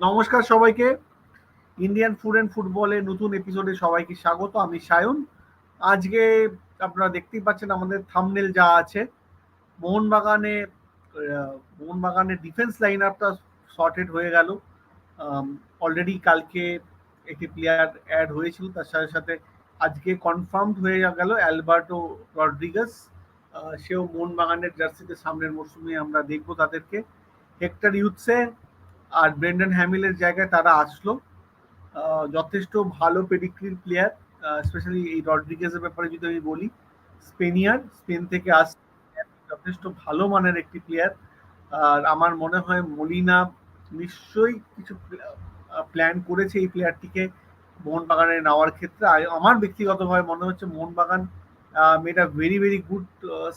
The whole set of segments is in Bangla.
নমস্কার সবাইকে। ইন্ডিয়ান ফুড অ্যান্ড ফুটবলে নতুন এপিসোডে সবাইকে স্বাগত, আমি সায়ন। আজকে আপনারা দেখতেই পাচ্ছেন আমাদের থামনেল যা আছে। মোহনবাগানে মোহনবাগানের ডিফেন্স লাইন আপটা শর্টেড হয়ে গেল। অলরেডি কালকে একটি প্লেয়ার অ্যাড হয়েছিল, তার সাথে সাথে আজকে কনফার্মড হয়ে গেল অ্যালবার্টো রড্রিগাস। সেও মোহনবাগানের জার্সিতে সামনের মরশুমে আমরা দেখব তাদেরকে। হেক্টর ইউথসে আর ব্রেন্ডন হ্যামিলের জায়গায় তারা আসলো। যথেষ্ট ভালো পেডিগ্রির প্লেয়ার স্পেশালি এই রড্রিগেজের ব্যাপারে যদি আমি বলি, স্পেনিয়ার, স্পেন থেকে আস যথেষ্ট ভালো মানের একটি প্লেয়ার আর আমার মনে হয় মলিনা নিশ্চয়ই কিছু প্ল্যান করেছে এই প্লেয়ারটিকে মোহনবাগানে নেওয়ার ক্ষেত্রে। আমার ব্যক্তিগতভাবে মনে হচ্ছে Mohun Bagan made a very very good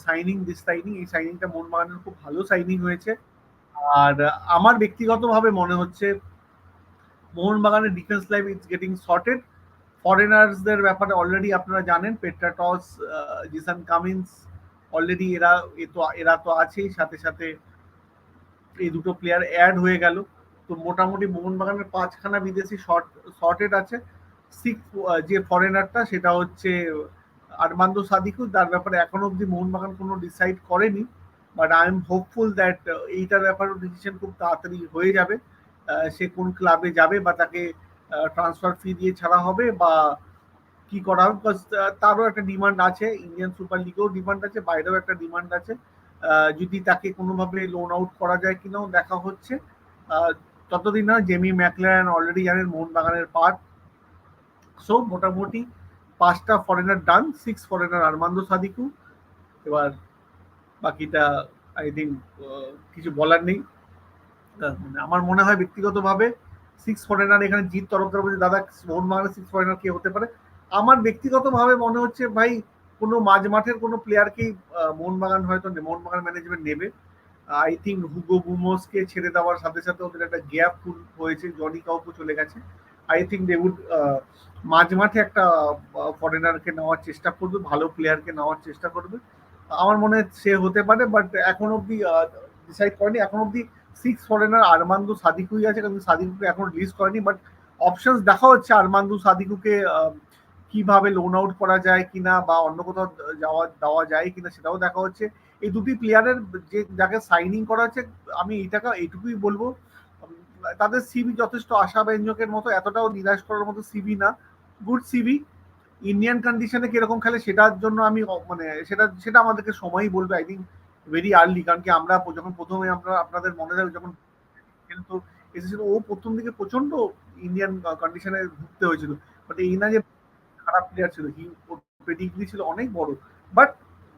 signing this signing এই সাইনিংটা মোহনবাগানের খুব ভালো সাইনিং হয়েছে। আর আমার ব্যক্তিগতভাবে মনে হচ্ছে মোহনবাগানের defence life is getting sorted ফরেনার্সদের ব্যাপারে অলরেডি আপনারা জানেন পেট্রাটস জিসান কামিন্স অলরেডি এরা, এ তো, এরা তো আছেই, সাথে সাথে এই দুটো প্লেয়ার অ্যাড হয়ে গেল। তো মোটামুটি মোহনবাগানের পাঁচখানা বিদেশি শর্ট শর্টেড আছে। সিক্স যে ফরেনারটা সেটা হচ্ছে আরমান্দো সাদিকু তার ব্যাপারে এখনও অবধি মোহনবাগান কোনো ডিসাইড করেনি। But I am hopeful that এইটার ব্যাপারে ডিসিশন খুব তাড়াতাড়ি হয়ে যাবে। সে কোন ক্লাবে যাবে বা তাকে ট্রান্সফার ফি দিয়ে ছাড়া হবে বা কি করা হবে? বিকজ তারও একটা ডিমান্ড আছে। ইন্ডিয়ান সুপার লিগেও ডিমান্ড আছে, বাইরেও একটা ডিমান্ড আছে। যদি তাকে কোনোভাবে লোন আউট করা যায় কিনাও দেখা হচ্ছে। ততদিন না জেমি ম্যাকলারেন অলরেডি জানেন মোহনবাগানের পার্ট সো মোটামুটি পাঁচটা foreigner done six foreigner Armando Sadiku এবার বাকিটা আই থিঙ্ক কিছু বলার নেই। মানে আমার মনে হয় ব্যক্তিগতভাবে সিক্স ফরেনার এখানে জিত তরফদার বলছে দাদা মোহনবাগানের সিক্স ফরেনার কে হতে পারে। আমার ব্যক্তিগতভাবে মনে হচ্ছে, ভাই, কোনো মাঝ মাঠের কোনো প্লেয়ারকেই মোহনবাগান হয়তো মোহনবাগান ম্যানেজমেন্ট নেবে। আই থিঙ্ক হুগো বুমোসকে ছেড়ে দেওয়ার সাথে সাথে ওদের একটা গ্যাপ ফুল হয়েছে জনি কাউকে চলে গেছে। আই থিঙ্ক দে উড মাঝ মাঠে একটা ফরেনারকে নেওয়ার চেষ্টা করবে, ভালো প্লেয়ারকে নেওয়ার চেষ্টা করবে। আমার মনে সে হতে পারে বাট এখন অব্দি ডিসাইড করেনি। এখন অব্দি সিক্স ফরেনার আরমান্দু সাদিকুই আছে, কিন্তু সাদিকুকে এখন রিলিজ করেনি বাট অপশনস দেখা হচ্ছে আরমান্দু সাদিকুকে কীভাবে লোন আউট করা যায় কিনা বা অন্য কোথাও যাওয়া, দেওয়া যায় কিনা সেটাও দেখা হচ্ছে। এই দুটি প্লেয়ারের যে যাকে সাইনিং করা হচ্ছে, আমি এইটাকে, এইটুকুই বলব। তাদের সিবি যথেষ্ট আশাব্যঞ্জকের মতো, এতটাও নিরাশ করার মতো সিবি না। গুড সিবি ইন্ডিয়ান কন্ডিশনে কীরকম খেলে সেটার জন্য আমি মানে সেটা সেটা আমাদেরকে সময়ই বলবে আই থিঙ্ক ভেরি আর্লি কারণ কি আমরা যখন প্রথমে আমরা আপনাদের মনে রাখবে যখন খেলতো এসেছিল, ও প্রথম দিকে প্রচণ্ড ইন্ডিয়ান কন্ডিশনে ঢুকতে হয়েছিল। বাট এই না যে খারাপ প্লেয়ার ছিল হি পেডিগ্রি ছিল অনেক বড়। বাট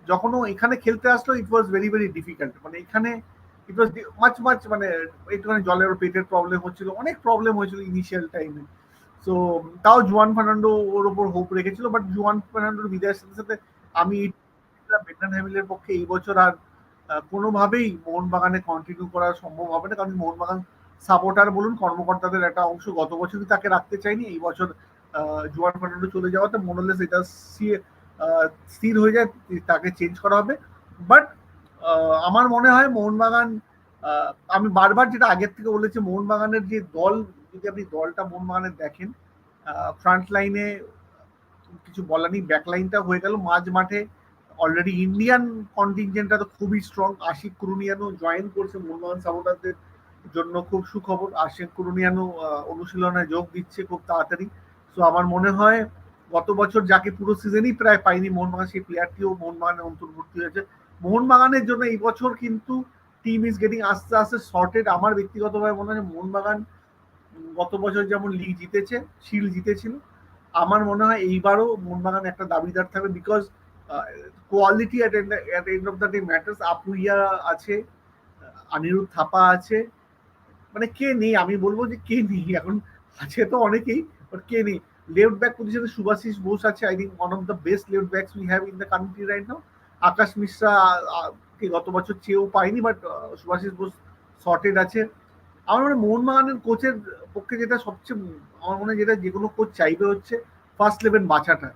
যখন ও এখানে খেলতে আসলো it was very very difficult মানে এখানে ইট ওয়াজ মাচ মাচ মানে একটুখানি জলের পেটের প্রবলেম হচ্ছিল, অনেক প্রবলেম হয়েছিল ইনিশিয়াল টাইমে সো তাও জুয়ান ফার্নান্ডো ওর ওপর হোপ রেখেছিল বাট জুয়ান ফার্নান্ডোর বিদায়ের সাথে সাথে আমি বেটন হ্যামিলের পক্ষে এই বছর আর কোনোভাবেই মোহনবাগানে কন্টিনিউ করা সম্ভব হবে না। কারণ মোহনবাগান সাপোর্টার বলুন, কর্মকর্তাদের একটা অংশ। গত বছরই তাকে রাখতে চাইনি, এই বছর জুয়ান ফার্নান্ডো চলে যাওয়াতে মনোলেস এটা স্থির হয়ে যায়, তাকে চেঞ্জ করা হবে। বাট আমার মনে হয় মোহনবাগান আমি বারবার যেটা আগের থেকে বলেছি, মোহনবাগানের যে দল যদি আপনি দলটা মোহনবাগানের দেখেন ফ্রন্ট লাইনে কিছু বলার নেই ব্যাক লাইনটা হয়ে গেল। মাঝ মাঠে অলরেডি ইন্ডিয়ান কন্টিনজেন্টটা তো খুবই স্ট্রং আশিক কুরুনিয়ানো জয়েন করছে মোহনবাগান সাপোর্টারদের জন্য খুব সুখবর। আশিক কুরুনিয়ানো অনুশীলনে যোগ দিচ্ছে খুব তাড়াতাড়ি। সো আমার মনে হয় গত বছর যাকে পুরো সিজনই প্রায় পাইনি মোহনবাগান সেই প্লেয়ারটিও মোহনবাগানে অন্তর্ভুক্তি হয়েছে। মোহনবাগানের জন্য এই বছর কিন্তু টিম ইজ গেটিং আস্তে আস্তে শর্টেড আমার ব্যক্তিগতভাবে মনে হয় মোহনবাগান গত বছর যেমন লিগ জিতেছে শিল্ড জিতেছিল আমার মনে হয় এইবারও মোহনবাগান একটা দাবিদার থাকবে because quality at end of the day matters Apuia আছে আহ, অনিরুদ্ধ থাপা আছে মানে কে নেই? আমি বলব যে কে নেই? এখন আছে তো অনেকেই বাট কে নেই? লেফট ব্যাক পজিশনে সুভাশিস বোস আছে I think one of the best left backs we have in the country right now Akash Mishra কে গত বছর চেয়েও পাইনি বাট সুভাশিস বোস শর্টেড আছে। আমার মনে মোহনবাগানের কোচের পক্ষে যেটা সবচেয়ে আমার মনে যেটা যে কোনো কোচ চাইবে হচ্ছে ফার্স্ট ইলেভেন বাছাটা।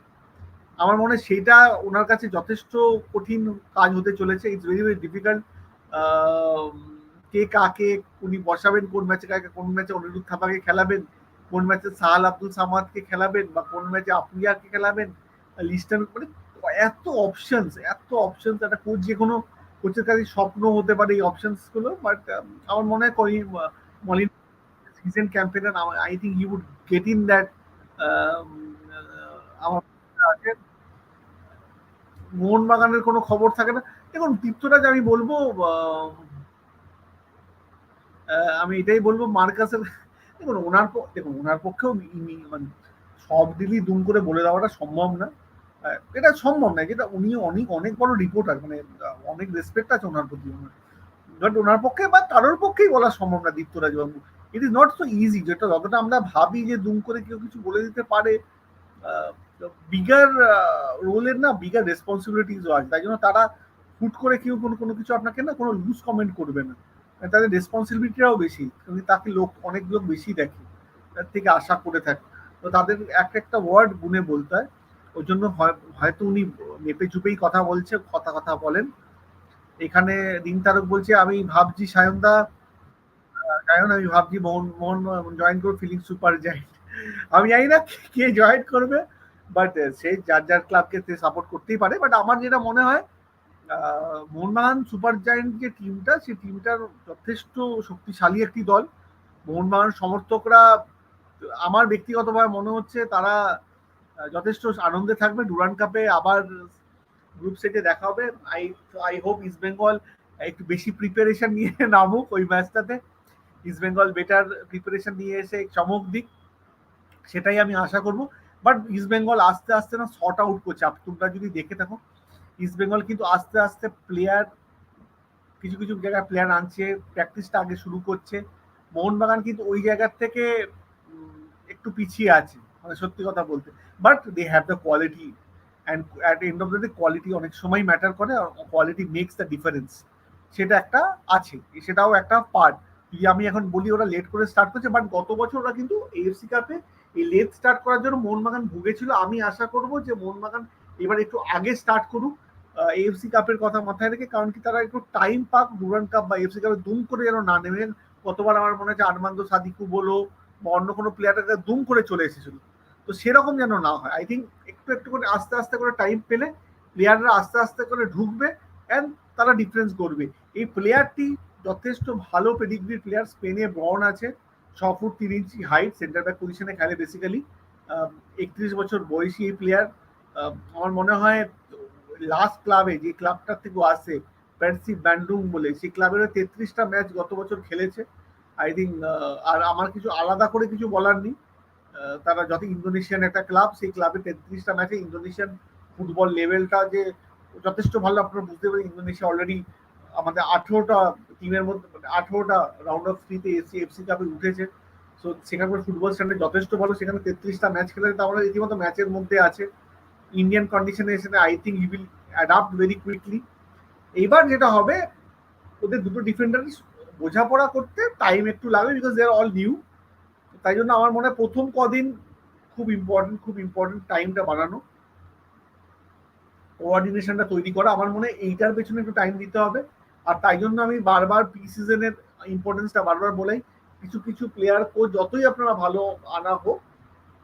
আমার মনে সেটা ওনার কাছে যথেষ্ট কঠিন কাজ হতে চলেছে। ইটস ভেরি ভেরি ডিফিকাল্ট কে কাকে, উনি বসাবেন কোন ম্যাচে কাকে, কোন ম্যাচে অনিরুদ্ধ থাপাকে খেলাবেন, কোন ম্যাচে সাহাল আব্দুল সামাদকে খেলাবেন বা কোন ম্যাচে আফরিয়াকে খেলাবেন, লিস্টান মানে এত অপশনস এত অপশনস একটা কোচ যে কোনো কোচের কাছে স্বপ্ন হতে পারে এই অপশনসগুলো বাট আমার মনে হয় করি মলিন season campaigner I think he would get in that আমার মোহনবাগানের কোনো খবর থাকে না। দেখুন তীর্থরাজ আমি বলব আমি এটাই বলব মার্কাসের দেখুন, ওনার দেখুন, ওনার পক্ষেও মানে সব দিলই দুম করে বলে দেওয়াটা সম্ভব না। এটা সম্ভব না যেটা উনি অনেক অনেক বড় রিপোর্টার মানে অনেক রেসপেক্ট আছে ওনার প্রতি, ওনার বাট ওনার পক্ষে বা কারোর পক্ষেই বলা সম্ভব না দীপ্তরাজ বাবু। It is not so easy যেটা যতটা আমরা ভাবি যে দুম করে কেউ কিছু বলে দিতে পারে বিগার রোলের না বিগার রেসপন্সিবিলিটিসও আছে। তাই জন্য তারা হুট করে কেউ কোনো কোনো কিছু আপনাকে না কোনো লুজ কমেন্ট করবে না। তাদের রেসপন্সিবিলিটিটাও বেশি তাকে লোক, অনেক লোক বেশি দেখে, তার থেকে আশা করে থাকে। তো তাদের এক একটা ওয়ার্ড গুনে বলতে হয়। ওই জন্য হয়তো উনি মেপে চুপেই কথা বলছে, কথা কথা বলেন। এখানে দিন তারক বলছে, আমি ভাবছি সায়নদা সায়ন, আমি ভাবছি মোহন মোহন জয়েন করব ফিলিং সুপার জায়েন্ট আমি জানি না কে জয়েন করবে বাট সে যার যার ক্লাবকে সে সাপোর্ট করতেই পারে। বাট আমার যেটা মনে হয় মোহনবাগান সুপার জায়েন্ট যে টিমটা সেই টিমটার যথেষ্ট শক্তিশালী একটি দল। মোহনবাগান সমর্থকরা, আমার ব্যক্তিগতভাবে মনে হচ্ছে তারা যথেষ্ট আনন্দে থাকবে। ডুরান কাপে আবার গ্রুপ সেটে দেখা হবে। I I hope East Bengal একটু বেশি প্রিপারেশন নিয়ে নামুক ওই ম্যাচটাতে ইস্ট বেঙ্গল বেটার প্রিপারেশন নিয়ে এসে চমক দিক, সেটাই আমি আশা করব। বাট ইস্ট বেঙ্গল আস্তে আস্তে না শর্ট আউট করছে। তোমরা যদি দেখে থাকো ইস্ট বেঙ্গল কিন্তু আস্তে আস্তে প্লেয়ার কিছু কিছু জায়গায় প্লেয়ার আনছে প্র্যাকটিসটা আগে শুরু করছে। মোহনবাগান কিন্তু ওই জায়গার থেকে একটু পিছিয়ে আছে মানে সত্যি কথা বলতে। But they have the quality and at end of the day quality অনেক সময় ম্যাটার করে কোয়ালিটি মেক্স দ্য ডিফারেন্স সেটা একটা আছে। সেটাও একটা পার্ট আমি এখন বলি ওরা লেট করে স্টার্ট করছে বাট গত বছর ওরা কিন্তু এএফসি কাপে এই লেট স্টার্ট করার জন্য মোহনবাগান ভুগেছিল। আমি আশা করব যে মোহনবাগান এবার একটু আগে স্টার্ট করুক এএফসি কাপের কথা মাথায় রেখে, কারণ কি তারা একটু টাইম পাক ডুরান কাপ বা এফসি কাপে দুম করে যেন না নেমে। কতবার আমার মনে হচ্ছে আরমান্দ সাদিকু বলো বা অন্য কোনো প্লেয়ারটা দুম করে চলে এসেছিল। তো সেরকম যেন না হয়। আই থিঙ্ক একটু একটু করে আস্তে আস্তে করে টাইম পেলে প্লেয়াররা আস্তে আস্তে করে ঢুকবে অ্যান্ড তারা ডিফারেন্স করবে। এই প্লেয়ারটি যথেষ্ট ভালো পেডিগ্রির প্লেয়ার স্পেনে বর্ন আছে ছ ফুট তিন ইঞ্চি হাইট সেন্টার ব্যাক পজিশনে খেলে বেসিক্যালি একত্রিশ বছর বয়সী এই প্লেয়ার আমার মনে হয় লাস্ট ক্লাবে যে ক্লাবটার থেকে আসে প্যান্সি ব্যান্ডুং বলে সেই ক্লাবের তেত্রিশটা ম্যাচ গত বছর খেলেছে। আই থিঙ্ক আর আমার কিছু আলাদা করে কিছু বলার নেই। তারা যত ইন্দোনেশিয়ান একটা ক্লাব, সেই ক্লাবে তেত্রিশটা ম্যাচে ইন্দোনেশিয়ান ফুটবল লেভেলটা যে যথেষ্ট ভালো আপনারা বুঝতে পারেন, ইন্দোনেশিয়া অলরেডি আমাদের আঠেরোটা টিমের মধ্যে আঠেরোটা রাউন্ড অফ থ্রিতে এসি এফসি কাপে উঠেছে। সো সেখানকার ফুটবল স্ট্যান্ডার্ড যথেষ্ট ভালো, সেখানে তেত্রিশটা ম্যাচ খেলে তাহলে রীতিমতো ম্যাচের মধ্যে আছে। ইন্ডিয়ান কন্ডিশনে এসে I think he will adapt very quickly এইবার যেটা হবে, ওদের দুটো ডিফেন্ডার বোঝাপড়া করতে টাইম একটু লাগবে because they are all new তাই জন্য আমার মনে হয় প্রথম কদিন খুব ইম্পর্টেন্ট খুব ইম্পর্টেন্ট টাইমটা বানানো। কোঅর্ডিনেশনটা তৈরি করা। আমার মনে হয় এইটার পেছনে একটু টাইম দিতে হবে। আর তাই জন্য আমি বারবার প্রি সিজনের ইম্পর্টেন্সটা বারবার বলাই, কিছু কিছু প্লেয়ার কোচ যতই আপনারা ভালো আনা হোক,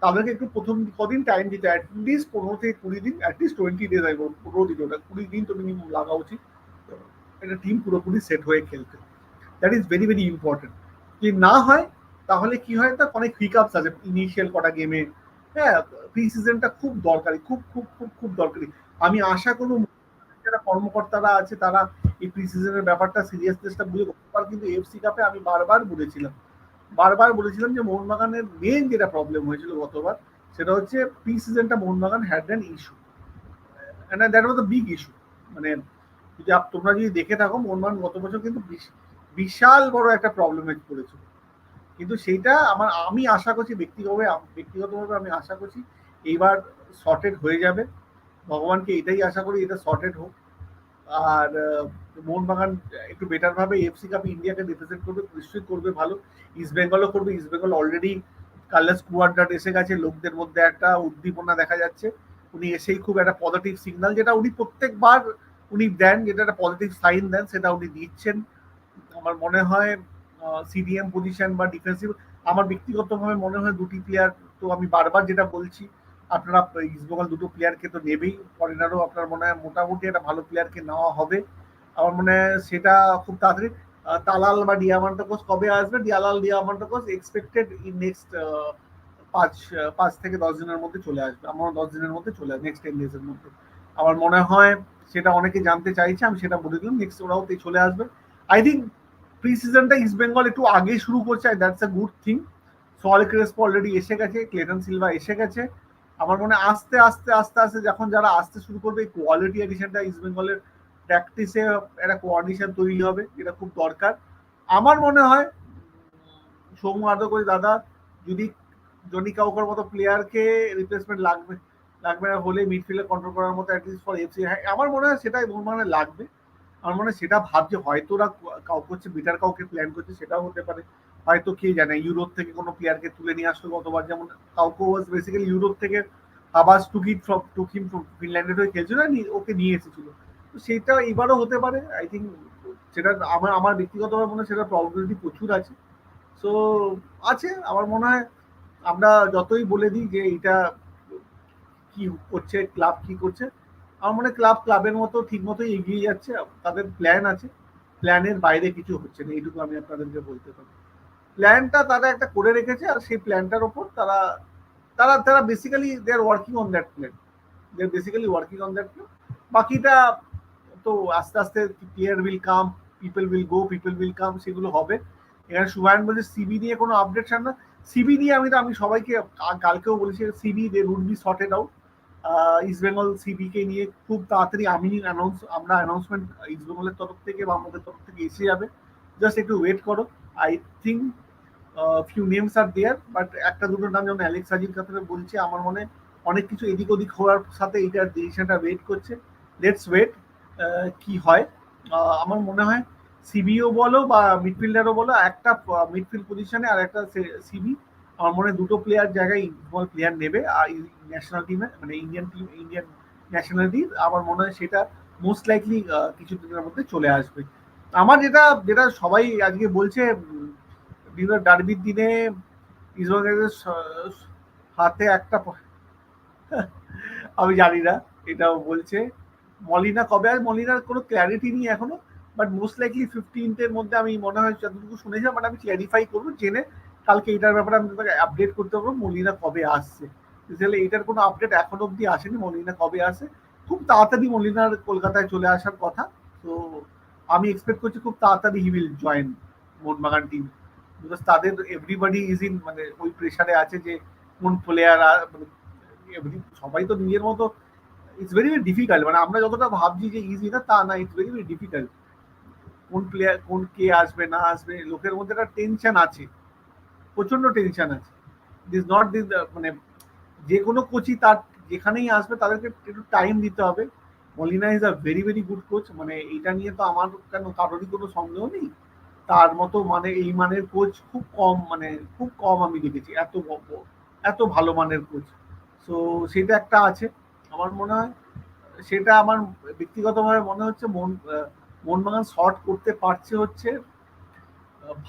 তাদেরকে একটু প্রথম কদিন টাইম দিতে অ্যাটলিস্ট পনেরো থেকে কুড়ি দিন অ্যাটলিস্ট টোয়েন্টি ডেজ আইব পনেরো দিন ওটা কুড়ি দিন তো মিনিমাম লাগা উচিত। একটা টিম পুরোপুরি সেট হয়ে খেলতে। That is very very important যদি না হয় তাহলে কি হয় তা অনেক হিকআপস আছে। ইনিশিয়াল কটা গেমে হ্যাঁ প্রি সিজনটা খুব দরকারি, খুব খুব খুব খুব দরকারি। আমি আশা করব যারা কর্মকর্তারা আছে, তারা এই প্রি সিজনের ব্যাপারটা সিরিয়াসনেসটা বুঝে গতবার কিন্তু এফসি কাপে আমি বারবার বলেছিলাম বারবার বলেছিলাম যে মোহনবাগানের মেন যেটা প্রবলেম হয়েছিল গতবার, সেটা হচ্ছে প্রি সিজনটা Mohun Bagan had an issue and that was the big issue মানে যদি তোমরা যদি দেখে থাকো, মোহনবাগান গত বছর কিন্তু বিশাল বড় একটা প্রবলেমে পড়েছিল। কিন্তু সেইটা আমার, আমি আশা করছি ব্যক্তিগতভাবে ব্যক্তিগতভাবে আমি আশা করছি এইবার শর্টেড হয়ে যাবে। ভগবানকে এটাই আশা করি এটা শর্টেড হোক। আর মোহনবাগান একটু বেটারভাবে এফসি কাপ ইন্ডিয়াকে রিপ্রেজেন্ট করবে, নিশ্চয়ই করবে ভালো। ইস্ট বেঙ্গলও করবে ইস্ট বেঙ্গল অলরেডি কালার স্কুয়াডার এসে গেছে, লোকদের মধ্যে একটা উদ্দীপনা দেখা যাচ্ছে। উনি এসেই খুব একটা পজিটিভ সিগন্যাল যেটা উনি প্রত্যেকবার উনি দেন, যেটা একটা পজিটিভ সাইন দেন, সেটা উনি দিচ্ছেন। আমার মনে হয় সিডিএম পজিশন বা ডিফেন্সিভ আমার ব্যক্তিগতভাবে মনে হয় দুটি প্লেয়ার তো আমি বারবার যেটা বলছি, আপনারা ইস্টবেঙ্গল দুটো প্লেয়ারকে তো নেবেই। ফরেনারও আপনার মনে হয় মোটামুটি একটা ভালো প্লেয়ারকে নেওয়া হবে। আমার মনে হয় সেটা খুব তাড়াতাড়ি তালাল বা ডিয়ামান্টাকোস কবে আসবে? ডিয়ালাল ডিয়ামান্টাকোস এক্সপেক্টেড ইন নেক্সট পাঁচ পাঁচ থেকে দশ দিনের মধ্যে চলে আসবে। আমার দশ দিনের মধ্যে চলে আসবে নেক্সট টেন ডেজের মধ্যে। আমার মনে হয় সেটা অনেকে জানতে চাইছে, আমি সেটা বলে দিলাম নেক্সট ওরাও চলে আসবে। আই থিঙ্ক প্রি সিজনটা ইস্ট বেঙ্গল একটু আগে শুরু করছে that's a good thing Saul Crespo already এসে গেছে ক্লেটন সিলভা এসে গেছে। আমার মনে আস্তে আস্তে আস্তে আস্তে যখন যারা আসতে শুরু করবে, এই কোয়ালিটি এডিশনটা ইস্ট বেঙ্গলের প্র্যাকটিসে একটা কোয়ার্ডিনেশন তৈরি হবে, এটা খুব দরকার। আমার মনে হয়, সৌম্য করে দাদা, যদি জনি কাউকার মতো প্লেয়ারকে রিপ্লেসমেন্ট লাগবে লাগবে না হলে মিডফিল্ডে কন্ট্রোল করার মতো অ্যাটলিস্ট ফর এফসি আমার মনে হয় সেটাই মানে লাগবে। আমার মনে হয় সেটা ভাবছে, হয়তো ওরা কাউ করছে বেটার কাউকে প্ল্যান করছে, সেটাও হতে পারে। হয়তো কে জানে, ইউরোপ থেকে কোনো প্লেয়ারকে তুলে নিয়ে আসলো গতবার যেমন কাউকে ওয়াজ বেসিক্যালি ইউরোপ থেকে আবাস টুকিট ফ্রম টুকিম ফ্রম ফিনল্যান্ডের হয়ে খেলছিল না, ওকে নিয়ে এসেছিল। তো সেটা এবারও হতে পারে আই থিঙ্ক সেটা আমার আমার ব্যক্তিগতভাবে মনে হয় সেটা প্রবলিটি প্রচুর আছে। সো আছে, আমার মনে হয় আমরা যতই বলে দিই যে এটা কি করছে ক্লাব কি করছে আমার মনে ক্লাব ক্লাবের মতো ঠিক মতোই এগিয়ে যাচ্ছে, তাদের প্ল্যান আছে। প্ল্যানের বাইরে কিছু হচ্ছে না, এইটুকু আমি আপনাদেরকে বলতে পারি। প্ল্যানটা তারা একটা করে রেখেছে আর সেই প্ল্যানটার ওপর তারা তারা তারা basically they are working on that plan they are basically working on that plan বাকিটা তো আস্তে আস্তে player will come people will go people will come সেগুলো হবে। এখানে সুভায়ন বলছে সিবি নিয়ে কোনো আপডেট না। সিবি নিয়ে আমি তো আমি সবাইকে, কালকেও বলেছি CB they would be sorted out East Bengal সিবিকে নিয়ে খুব তাড়াতাড়ি আমি অ্যানাউন্স আমরা অ্যানাউন্সমেন্ট ইস্ট বেঙ্গলের তরফ থেকে বা আমাদের তরফ থেকে এসে যাবে। জাস্ট একটু ওয়েট করো। I think few names are there but একটা দুটো নাম যেমন অ্যালেক্স হাজির কথা বলছে, আমার মনে অনেক কিছু এদিক ওদিক হওয়ার সাথে এইটার ডিসিশনটা ওয়েট করছে। লেটস ওয়েট কি হয়। আমার মনে হয় সিবিও বলো বা মিডফিল্ডারও বলো, একটা মিডফিল্ড পজিশনে আর একটা সিবি আমার মনে দুটো প্লেয়ার জায়গায় ইনভলভ প্লেয়ার নেবে, আর ন্যাশনাল টিমে মানে ইন্ডিয়ান টিম ইন্ডিয়ান ন্যাশনালিটি আমার মনে হয় সেটা মোস্ট লাইকলি কিছু দিনের মধ্যে চলে আসবে। আমার যেটা যেটা সবাই আজকে বলছে, বিভিন্ন ডার্বির দিনে ইসরায়েলের হাতে একটা আমি জানি না, এটাও বলছে। মলিনা কবে, আর মলিনার কোনো ক্ল্যারিটি নেই এখনও বাট মোস্ট লাইকলি ফিফটিনথের মধ্যে আমি মনে হয় যতটুকু শুনেছিলাম বাট আমি ক্ল্যারিফাই করব, জেনে কালকে এটার ব্যাপারে আমি তোমাকে আপডেট করতে পারব, মলিনা কবে আসছে। তাহলে এটার কোনো আপডেট এখন অব্দি আসেনি, মলিনা কবে আসে? খুব তাড়াতাড়ি মলিনার কলকাতায় চলে আসার কথা। তো আমি এক্সপেক্ট করছি খুব তাড়াতাড়ি he will join Mohun Bagan team because তাদের এভরিবাডি ইজ ইন মানে ওই প্রেশারে আছে যে কোন প্লেয়ার মানে সবাই তো নিজের মতো ইটস ভেরি ভেরি ডিফিকাল্ট মানে আমরা যতটা ভাবছি যে ইজি না, তা না ইটস ভেরি ভেরি ডিফিকাল্ট কোন প্লেয়ার কোন কে আসবে, না আসবে, লোকের মধ্যে একটা টেনশন আছে। প্রচণ্ড টেনশন আছে। দিস নট দিস মানে যে কোনো কোচই তার যেখানেই আসবে তাদেরকে একটু টাইম দিতে হবে। Molina is a very very good coach মানে এটা নিয়ে তো আমার কেন কারোরই কোনো সন্দেহ নেই। তার মতো মানে এই মানের কোচ খুব কম মানে খুব কম আমি দেখেছি। এত এত ভালো মানের কোচ সো সেটা একটা আছে। আমার মনে হয় সেটা আমার ব্যক্তিগতভাবে মনে হচ্ছে মন মোহনবাগান শর্ট করতে পারছে হচ্ছে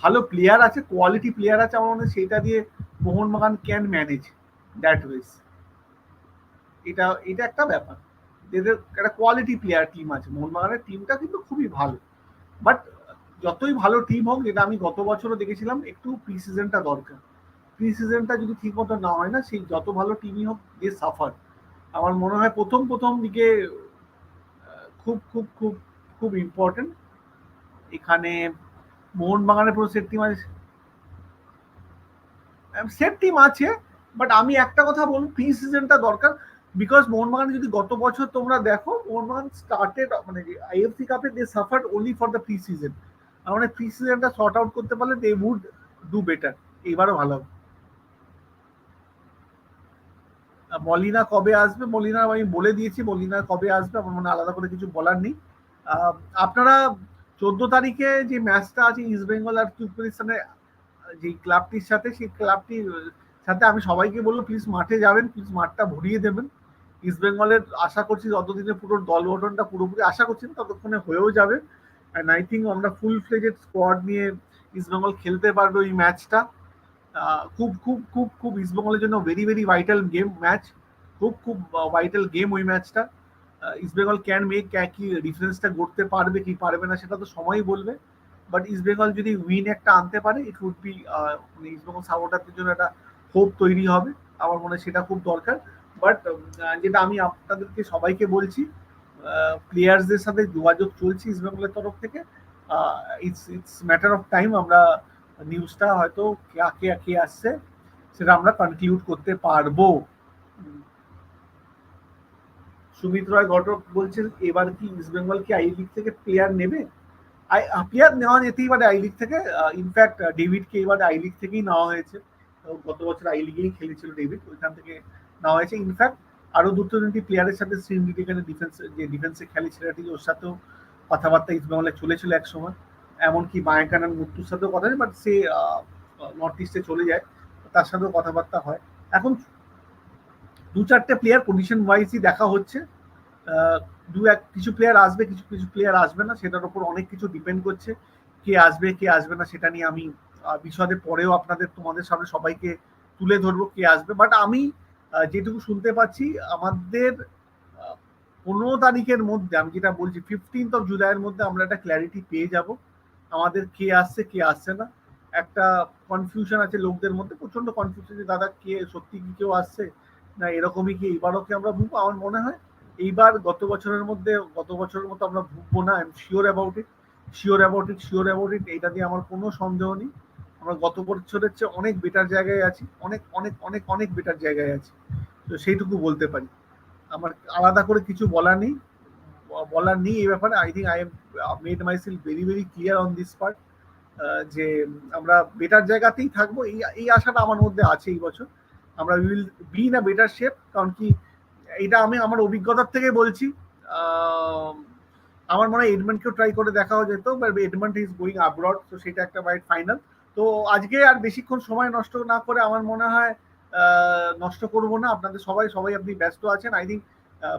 ভালো প্লেয়ার আছে কোয়ালিটি প্লেয়ার আছে, আমার মনে হয় সেটা দিয়ে Mohun Bagan can manage that wage এটা এটা একটা ব্যাপার। এদের একটা কোয়ালিটি প্লেয়ার টিম আছে। মোহনবাগানের টিমটা কিন্তু খুবই ভালো। বাট যতই ভালো টিম হোক, যেটা আমি গত বছরও দেখেছিলাম, একটু প্রি সিজনটা দরকার। প্রি সিজনটা যদি ঠিক মতো না হয় না, সেই যত ভালো টিমই হোক, যে সাফার আমার মনে হয় প্রথম প্রথম দিকে খুব খুব খুব খুব ইম্পর্টেন্ট এখানে মোহনবাগানের পুরো সেট টিম আছে সেট টিম আছে বাট আমি একটা কথা বলব প্রি সিজনটা দরকার বিকজ মোহনবাগান যদি গত বছর তোমরা দেখো, মোহনবাগান স্টার্টেড মানে আইএফসি কাপে they suffered only for the pre season আর মানে প্রি সিজনটা শর্ট আউট করতে পারলে দে উড ডু বেটার এবারও ভালো হবে। মলিনা কবে আসবে? মলিনা, আমি বলে দিয়েছি, মলিনা কবে আসবে, আমার মনে আলাদা করে কিছু বলার নেই। আপনারা চোদ্দ তারিখে যে ম্যাচটা আছে ইস্ট বেঙ্গল আর তুর্কমেনিস্তানের যে ক্লাবটির সাথে, সেই ক্লাবটির সাথে আমি সবাইকে বলব প্লিজ মাঠে যাবেন প্লিজ মাঠটা ভরিয়ে দেবেন। ইস্ট বেঙ্গলের আশা করছি যতদিনে পুরো দল গঠনটা পুরোপুরি আশা করছেন ততক্ষণে হয়েও যাবে। অ্যান্ড আই থিঙ্ক আমরা ফুল ফ্লেজেড স্কোয়াড নিয়ে ইস্টবেঙ্গল খেলতে পারবে ওই ম্যাচটা। খুব খুব খুব খুব ইস্টবেঙ্গলের জন্য very very vital game match খুব খুব ভাইটাল গেম ওই ম্যাচটা ইস্টবেঙ্গল ক্যান মেক কি ডিফারেন্সটা করতে পারবে কি পারবে না সেটা তো সময়ই বলবে। বাট ইস্টবেঙ্গল যদি উইন একটা আনতে পারে ইট উড বি মানে ইস্টবেঙ্গল সাপোর্টারদের জন্য একটা হোপ তৈরি হবে। আমার মনে হয় সেটা খুব দরকার। বাট যেটা আমি আপনাদেরকে সবাইকে বলছি প্লেয়ার্সদের সাথে যোগাযোগ চলছে ইস্টবেঙ্গলের তরফ থেকে। It's it's matter of time আমরা নিউজটা হয়তো কে কে আসছে, সেটা আমরা কনক্লুড করতে পারব। সুমিত রয় ঘটক বলছেন, এবার কি ইস্টবেঙ্গল কি আই লিগ থেকে প্লেয়ার নেবে? প্লেয়ার নেওয়া যেতেই পারে আই লিগ থেকে ইনফ্যাক্ট ডেভিডকে এবার আই লিগ থেকেই নেওয়া হয়েছে। গত বছর আই লিগেই খেলেছিল ডেভিড ওইখান থেকে নেওয়া হয়েছে। ইনফ্যাক্ট আরও দুটো তিনটি প্লেয়ারের সাথে শ্রীনিধি এখানে ডিফেন্স যে ডিফেন্সে খেলে ছেলেটি ওর সাথেও কথাবার্তা ইস্টবেঙ্গলে চলেছিল এক সময় এমনকি মায়াকানান মুত্তুর সাথেও কথা বাট সে নর্থ ইস্টে চলে যায়, তার সাথেও কথাবার্তা হয়। এখন দু চারটে প্লেয়ার পজিশন ওয়াইজই দেখা হচ্ছে। দু এক, কিছু প্লেয়ার আসবে, কিছু কিছু প্লেয়ার আসবে না, সেটার উপর অনেক কিছু ডিপেন্ড করছে। কে আসবে কে আসবে না, সেটা নিয়ে আমি বিশদে পরেও আপনাদের, তোমাদের সামনে সবাইকে তুলে ধরবো কে আসবে। বাট আমি যেটুকু শুনতে পাচ্ছি, আমাদের পনেরো তারিখের মধ্যে, আমি যেটা বলছি ফিফটিন্থ অফ জুলাইয়ের মধ্যে আমরা একটা ক্ল্যারিটি পেয়ে যাব। আমাদের কে আসছে কে আসছে না। একটা কনফিউশন আছে লোকদের মধ্যে প্রচণ্ড কনফিউশন দাদা, কে, সত্যি কি কেউ আসছে? না, এরকমই কি এইবারও কি আমরা ভুগবো? আমার মনে হয় এইবার গত বছরের মধ্যে, গত বছরের মতো আমরা ভুগবো না I am sure about it sure about it sure about it এইটা দিয়ে আমার কোনো সন্দেহ নেই। আমরা গত বছরের চেয়ে অনেক বেটার জায়গায় আছি, অনেক অনেক অনেক অনেক বেটার জায়গায় আছি। তো সেইটুকু বলতে পারি। আমার আলাদা করে কিছু বলার নেই বলার নেই এই ব্যাপারে। I think I am made my self very very clear on this part যে আমরা বেটার জায়গাতেই থাকব। এই এই আশাটা আমার মধ্যে আছে এই বছর। আমরা will be a better shape কারণ কি এটা আমি আমার অভিজ্ঞতার থেকে বলছি। আমার মনে হয় এডমেন্টকেও ট্রাই করে দেখাও যেত but Edmund is going abroad তো সেটা একটা বাইট ফাইনাল তো আজকে আর বেশিক্ষণ সময় নষ্ট না করে আমার মনে হয় নষ্ট করব না। আপনাদের সবাই সবাই আপনি ব্যস্ত আছেন। আই থিঙ্ক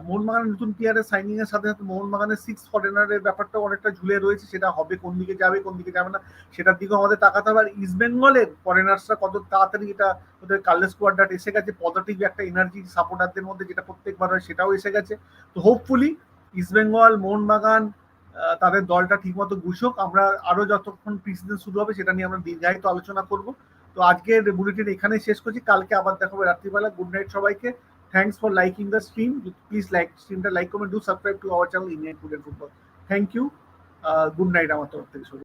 মোহনবাগানের নতুন প্লেয়ারের সাইনিং এর সাথে সাথে মোহনবাগানের সিক্স ফরেনারের ব্যাপারটা অনেকটা ঝুলে রয়েছে। সেটা হবে, কোন দিকে যাবে, কোন দিকে যাবে না, সেটার দিকেও আমাদের তাকাতে হবে। আর ইস্ট বেঙ্গলের ফরেনার্সরা কত তাড়াতাড়ি এটা ওদের কার্লেস স্কোয়াডটা এসে গেছে। পজিটিভ একটা এনার্জি সাপোর্টারদের মধ্যে যেটা প্রত্যেকবার হয়, সেটাও এসে গেছে। তো হোপফুলি ইস্ট বেঙ্গল মোহনবাগান তাদের দলটা ঠিকমতো গুছক আমরা আরও যতক্ষণ প্রিসিজন শুরু হবে, সেটা নিয়ে আমরা দীর্ঘায়িত আলোচনা করব। তো আজকের বুলেটিন এখানে শেষ করছি। কালকে আবার দেখা হবে রাত্রিবেলা। গুড নাইট সবাইকে। Thanks for liking the stream please like স্ট্রিমটা like comment do subscribe to our channel Indian food and football thank you good night আমার তরফ থেকে